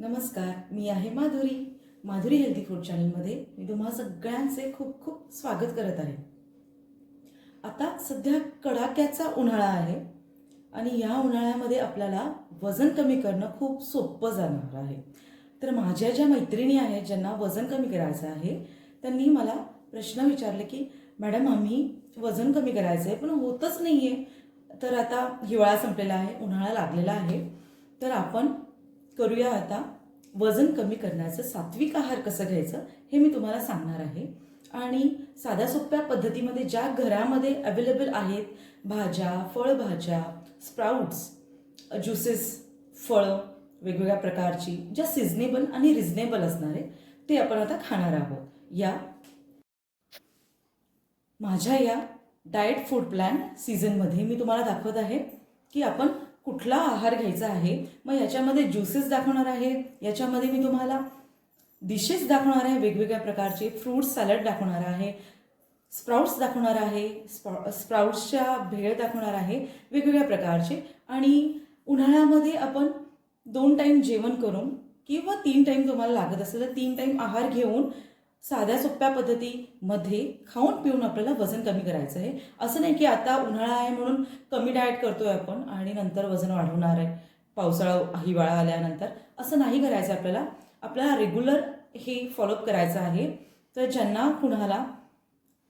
नमस्कार मी आहे Madhuri. Madhuri healthy food चॅनलमध्ये मी तुम्हा सगळ्यांचे खूप खूप स्वागत करत आहे. आता सध्या कडाक्याचा उन्हाळा आहे आणि या उन्हाळ्यामध्ये आपल्याला वजन कमी करणं खूप सोपं जाणार आहे. तर माझ्या ज्या मैत्रिणी आहेत ज्यांना वजन कमी करायचं आहे त्यांनी मला प्रश्न विचारले की मॅडम आम्ही वजन कमी करायचं आहे पण होतच नाही आहे तर आता हिवाळा संपलेला आहे उन्हाळा लागलेला आहे. तर आपण करूया आता वजन कमी करण्याचं सात्विक आहार कसं घ्यायचं हे मी तुम्हाला सांगणार आहे. आणि साध्या सोप्या पद्धतीमध्ये ज्या घरामध्ये अवेलेबल आहेत भाज्या फळभाज्या स्प्राउट्स ज्युसेस फळं वेगवेगळ्या प्रकारची ज्या सिजनेबल आणि रिझनेबल असणार आहे ते आपण आता खाणार आहोत. या. माझ्या या डाएट फूड प्लॅन सीझनमध्ये मी तुम्हाला दाखवत आहे की आपण कुठला आहार घ्यायचा आहे मग याच्यामध्ये ज्युसेस दाखवणार आहे याच्यामध्ये मी तुम्हाला डिशेस दाखवणार आहे वेगवेगळ्या प्रकारचे फ्रूट सॅलड दाखवणार आहे स्प्राउट्स दाखवणार आहे स्प्रा स्प्राउट्सच्या भेळ दाखवणार आहे वेगवेगळ्या प्रकारचे. आणि उन्हाळ्यामध्ये आपण दोन टाईम जेवण करून किंवा तीन टाईम तुम्हाला लागत असेल तर तीन टाईम आहार घेऊन साध्या सोप्या पद्धतीमध्ये खाऊन पिऊन आपल्याला वजन कमी करायचं आहे. असं नाही की आता उन्हाळा आहे म्हणून कमी डाएट करतोय आपण आणि नंतर वजन वाढवणार आहे. पावसाळा हिवाळा आल्यानंतर असं नाही करायचं आपल्याला. आपल्याला रेग्युलर हे फॉलोअप करायचं आहे. तर ज्यांना कुणाला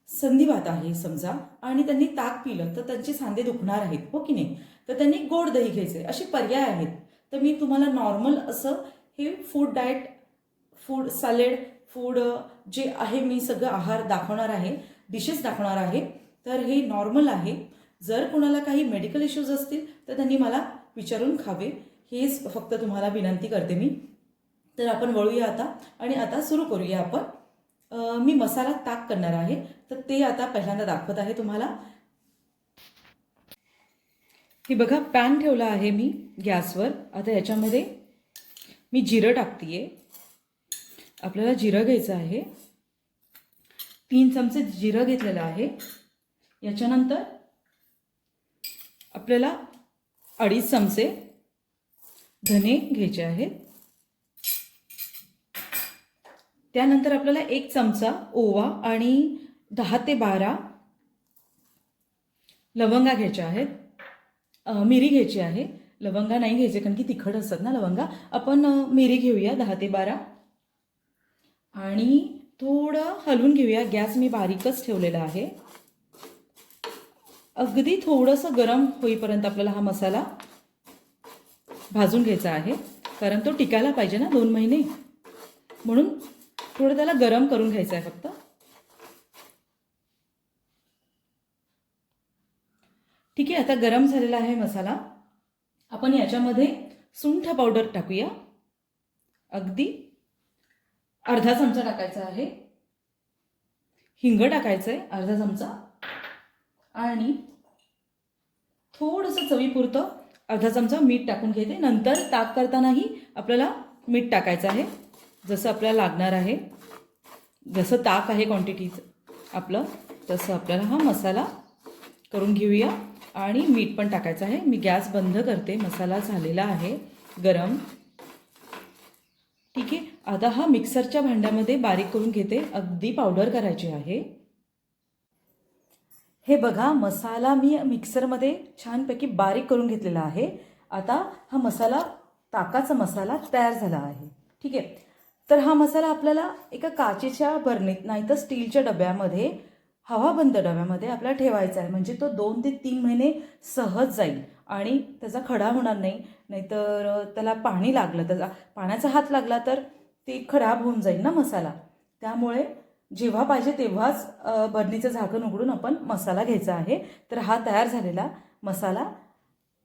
संधिवात आहे समजा आणि त्यांनी ताक पिलं तर त्यांचे सांधे दुखणार आहेत हो की नाही? तर त्यांनी गोड दही घ्यायचे असे पर्याय आहेत. तर मी तुम्हाला नॉर्मल असं हे food diet food salad food जे आहे मी सगळं आहार दाखवणार आहे डिशेस दाखवणार आहे तर हे नॉर्मल आहे. जर कोणाला काही मेडिकल इश्यूज असतील तर त्यांनी मला विचारून खावे. हेच फक्त तुम्हाला विनंती करते मी. तर आपण वळूया आता आणि आता सुरू करूया आपण. मी मसाला ताक करणार आहे. तर ते आता पहिल्यांदा दाखवत आहे तुम्हाला. हे बघा पॅन ठेवला आहे मी गॅसवर. आता याच्यामध्ये मी जिरं टाकते आहे आपल्याला जिरं घ्यायचं आहे. तीन चमचे जिरं घेतलेलं आहे. याच्यानंतर आपल्याला अडीच चमचे धने घ्यायचे आहेत. त्यानंतर आपल्याला एक चमचा ओवा आणि दहा ते बारा लवंगा घ्यायच्या आहेत. मिरी घ्यायची आहे. लवंगा नाही घ्यायचे कारण की तिखट असतात ना लवंगा. आपण मिरी घेऊया दहा ते बारा. आणि थोडं हलवून घेऊया. गॅस मी बारीकच ठेवलेला आहे. अगदी थोडंसं गरम होईपर्यंत आपल्याला हा मसाला भाजून घ्यायचा आहे. कारण तो टिकायला पाहिजे ना दोन महिने. म्हणून थोडं त्याला गरम करून घ्यायचं आहे फक्त. ठीक आहे आता गरम झालेला आहे मसाला. आपण याच्यामध्ये सुंठ पावडर टाकूया. अगदी अर्धा चमचा टाकायचा आहे. हिंग टाकायचं आहे अर्धा चमचा. आणि थोडंसं चवीपुरतं अर्धा चमचा मीठ टाकून घेते. नंतर ताक करतानाही आपल्याला मीठ टाकायचं आहे जसं आपल्याला लागणार आहे. जसं ताक आहे क्वांटिटीचं आपलं तसं आपल्याला हा मसाला करून घेऊया. आणि मीठ पण टाकायचं आहे. मी गॅस बंद करते. मसाला झालेला आहे गरम. ठीक आहे. आता हा मिक्सरच्या भांड्यामध्ये बारीक करून घेते. अगदी पावडर करायची आहे. हे बघा मसाला मी मिक्सरमध्ये छानपैकी बारीक करून घेतलेला आहे. आता हा मसाला ताकाचा मसाला तयार झाला आहे. ठीक आहे. तर हा मसाला आपल्याला एका काचेच्या बरणीत नाही तर स्टीलच्या डब्यामध्ये हवाबंद डब्यामध्ये आपल्याला ठेवायचा आहे. म्हणजे तो दोन ते तीन महिने सहज जाईल. आणि त्याचा खडा होणार नाही. नाहीतर त्याला पाणी लागलं त्याचा पाण्याचा हात लागला तर ते खराब होऊन जाईल ना मसाला. त्यामुळे जेव्हा पाहिजे तेव्हाच अ, बरणीचं झाकण उघडून आपण मसाला घ्यायचा आहे. तर हा तयार झालेला मसाला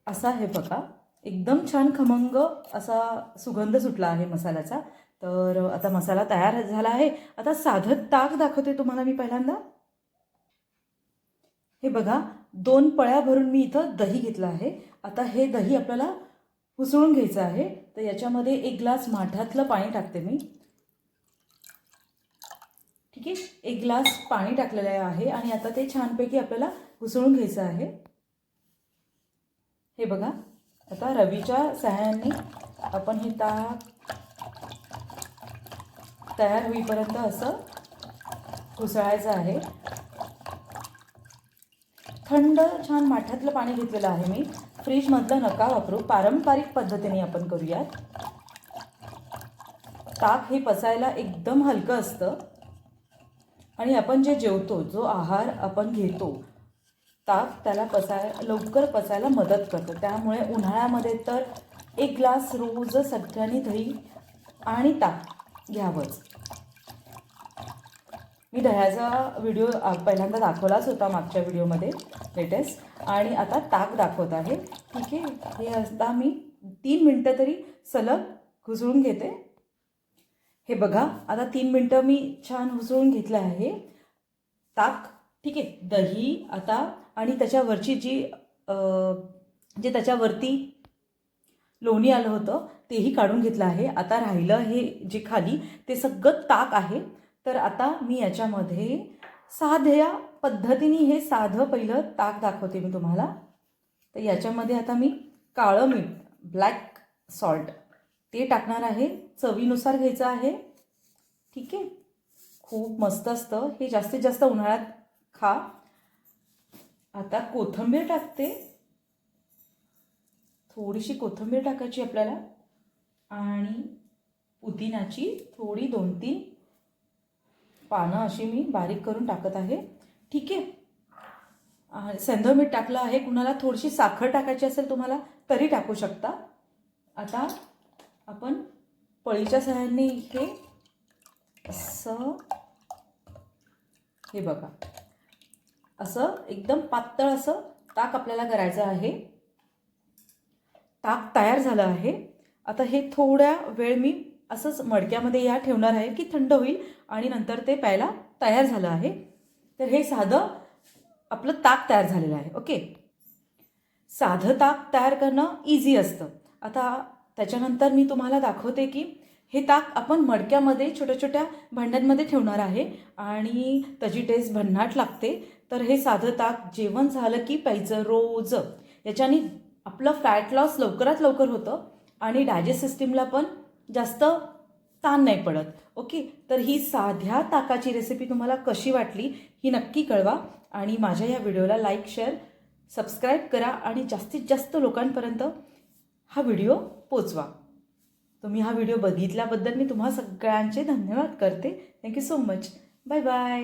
असा आहे बघा. एकदम छान खमंग असा सुगंध सुटला आहे मसाल्याचा. तर आता मसाला तयार झाला आहे. आता साधं ताक दाखवते तुम्हाला मी पहिल्यांदा. हे बघा दोन पळ्या भरून मी इथं दही घेतलं आहे. आता हे दही आपल्याला हुसळून घ्यायचं आहे. तर याच्यामध्ये एक ग्लास माठातलं पाणी टाकते मी. ठीक आहे? एक ग्लास पाणी टाकलेलं आहे आणि आता ते छानपैकी आपल्याला उसळून घ्यायचं आहे. हे बघा आता रवीच्या सहाय्याने आपण हे ताक तयार होईपर्यंत असं घुसळायचं आहे. थंड छान माठातलं पाणी घेतलेलं आहे मी. फ्रीजमधलं नका वापरू. पारंपरिक पद्धतीने आपण करूयात. ताक हे पचायला एकदम हलकं असतं. आणि आपण जे जेवतो जो आहार आपण घेतो ताक त्याला पचाय लवकर पचायला मदत करतं. त्यामुळे उन्हाळ्यामध्ये तर एक ग्लास रोज सगळ्यांनी दही आणि ताक घ्यावंच. मी दह्याचा व्हिडिओ पहिल्यांदा दाखवलाच होता मागच्या व्हिडिओमध्ये लेटेस्ट आणि आता ताक दाखवत आहे. ठीक आहे? हे असता मी तीन मिनटं तरी सलग घुसळून घेते. हे बघा आता तीन मिनटं मी छान हुसळून घेतलं आहे. ताक ठीक आहे? दही आता आणि त्याच्यावरची जी जे त्याच्यावरती लोणी आलं होतं तेही काढून घेतलं आहे. आता राहिलं हे जे खाली ते सगळं ताक आहे. तर आता मी याच्यामध्ये साध्या पद्धतीने हे साधं पहिलं ताक दाखवते मी तुम्हाला. तर याच्यामध्ये आता मी काळं मीठ ब्लॅक सॉल्ट ते टाकणार आहे. चवीनुसार घ्यायचं आहे. ठीक आहे? खूप मस्त असतं. हे जास्तीत जास्त उन्हाळ्यात खा. आता कोथिंबीर टाकते. थोडीशी कोथिंबीर टाकायची आपल्याला. आणि पुदिनाची थोडी दोन तीन पानं अशी मी बारीक करून टाकत आहे. ठीक आहे? सेंधव मीठ टाकलं आहे. कुणाला थोडीशी साखर टाकायची असेल तुम्हाला तरी टाकू शकता. आता आपण पळीच्या सहाय्याने हे असं हे बघा. असं एकदम पातळ असं ताक आपल्याला करायचं आहे. ताक तयार झालं आहे. आता हे थोड्या वेळ मी असंच मडक्यामध्ये या ठेवणार आहे की थंड होईल आणि नंतर ते प्यायला तयार झालं आहे. तर हे साधं आपलं ताक तयार झालेलं आहे ओके? साधं ताक तयार करणं इझी असतं. आता त्याच्यानंतर मी तुम्हाला दाखवते की हे ताक आपण मडक्यामध्ये छोट्या छोट्या भांड्यांमध्ये ठेवणार आहे आणि त्याची टेस्ट भन्नाट लागते. तर हे साधं ताक जेवण झालं की प्यायचं रोज. याच्याने आपलं फॅट लॉस लवकरात लवकर होतं आणि डायजेस्ट सिस्टीमला पण जास्त ताण नाही पडत. ओके? तर ही साध्या ताकाची रेसिपी तुम्हाला कशी वाटली ही नक्की कळवा. आणि माझ्या या व्हिडिओला लाईक शेअर सबस्क्राईब करा आणि जास्तीत जास्त लोकांपर्यंत हा व्हिडिओ पोचवा. तुम्ही हा व्हिडिओ बघितल्याबद्दल मी तुम्हा सगळ्यांचे धन्यवाद करते. Thank you so much bye bye